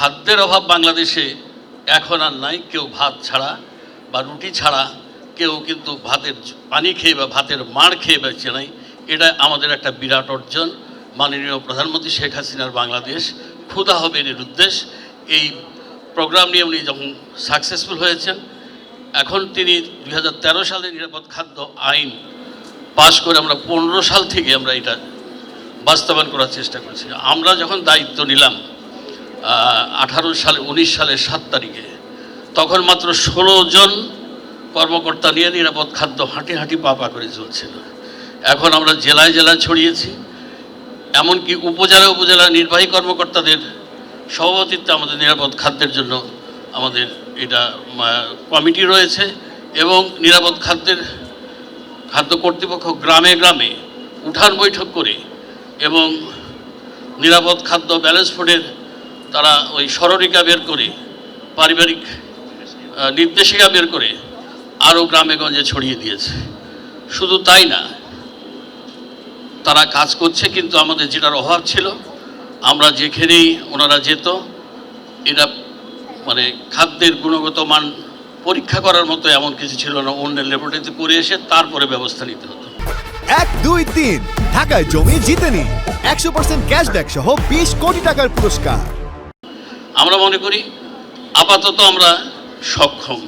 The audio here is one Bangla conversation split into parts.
খাদ্যের অভাব বাংলাদেশে এখন আর নাই। কেউ ভাত ছাড়া বা রুটি ছাড়া কেউ কিন্তু ভাতের পানি খেয়ে বা ভাতের মার খেয়ে বেঁচে নাই। এটা আমাদের একটা বিরাট অর্জন। মাননীয় প্রধানমন্ত্রী শেখ হাসিনার বাংলাদেশ। ক্ষুধা হবে এর উদ্দেশ্য এই প্রোগ্রাম নিয়ে উনি যখন সাকসেসফুল হয়েছেন, এখন তিনি দু হাজার তেরো সালে নিরাপদ খাদ্য আইন পাশ করে আমরা পনেরো সাল থেকে আমরা এটা বাস্তবায়ন করার চেষ্টা করছি। আমরা যখন দায়িত্ব নিলাম আঠারো সালে, উনিশ সালের সাত তারিখে। তখন মাত্র ষোলো জন কর্মকর্তা নিয়ে নিরাপদ খাদ্য হাঁটি হাঁটি পা পা করে চলছিল। এখন আমরা জেলায় জেলায় ছড়িয়েছি। এমনকি উপজেলা উপজেলা নির্বাহী কর্মকর্তাদের সভাপতিত্বে আমাদের নিরাপদ খাদ্যের জন্য আমাদের এটা কমিটি রয়েছে এবং নিরাপদ খাদ্যের, খাদ্য কর্তৃপক্ষ গ্রামে গ্রামে উঠান বৈঠক করে এবং নিরাপদ খাদ্য ব্যালেন্স ফুডের তারা ওই স্মরণিকা বের করে, পারিবারিক নির্দেশিকা বের করে আরও গ্রামে গঞ্জে ছড়িয়ে দিয়েছে। শুধু তাই না, তারা কাজ করছে কিন্তু আমাদের যেটার অভাব ছিল, আমরা যেখানেই ওনারা যেত, এটা মানে খাদ্যের গুণগত মান পরীক্ষা করার মতো এমন কিছু ছিল না অন্যের ল্যাবরেটরিতে করে এসে তারপরে ব্যবস্থা নিতে হতো। এক, দুই, তিন, ঢাকায় জমি জিতে নিন একশো পার্সেন্ট ক্যাশব্যাক সহ বিশ কোটি টাকার পুরস্কার। আমরা মনে করি আপাতত আমরা সক্ষম।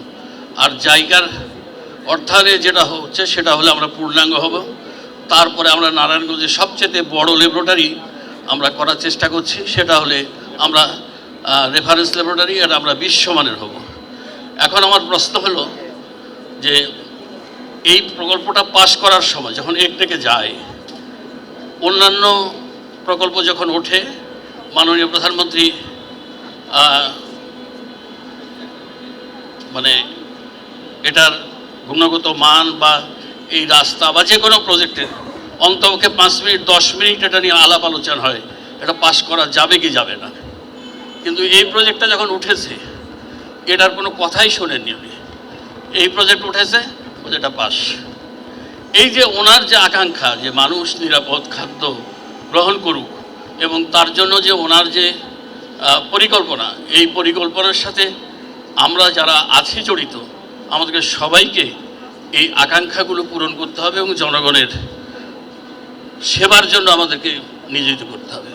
আর জায়গার অর্থায়নে যেটা হচ্ছে সেটা হলে আমরা পূর্ণাঙ্গ হব। তারপরে আমরা নারায়ণগঞ্জের সবচেয়ে বড় ল্যাবরেটরি আমরা করার চেষ্টা করছি, সেটা হলে আমরা রেফারেন্স ল্যাবরেটরি আর আমরা বিশ্বমানের হব। এখন আমার প্রশ্ন হলো যে এই প্রকল্পটা পাশ করার সময় যখন এক একটেকে যায়, অন্যান্য প্রকল্প যখন ওঠে, মাননীয় প্রধানমন্ত্রী মানে এটার গুণগত মান বা এই রাস্তা বা যে কোনো প্রজেক্টের অন্তপক্ষে পাঁচ মিনিট, দশ মিনিট এটা নিয়ে আলাপ আলোচনা হয়। এটা পাস করা যাবে কি যাবে না? কিন্তু এই প্রজেক্টটা যখন উঠেছে, এটার কোনো কথাই শোনেননি উনি। এই প্রজেক্ট উঠেছে যেটা পাস এই যে ওনার যে আকাঙ্ক্ষা যে মানুষ নিরাপদ খাদ্য গ্রহণ করুক এবং তার জন্য যে ওনার যে পরিকল্পনা। এই পরিকল্পনার সাথে আমরা যারা আছি জড়িত, আমাদেরকে সবাইকে এই আকাঙ্ক্ষাগুলো পূরণ করতে হবে এবং জনগণের সেবার জন্য আমাদেরকে নিয়োজিত করতে হবে।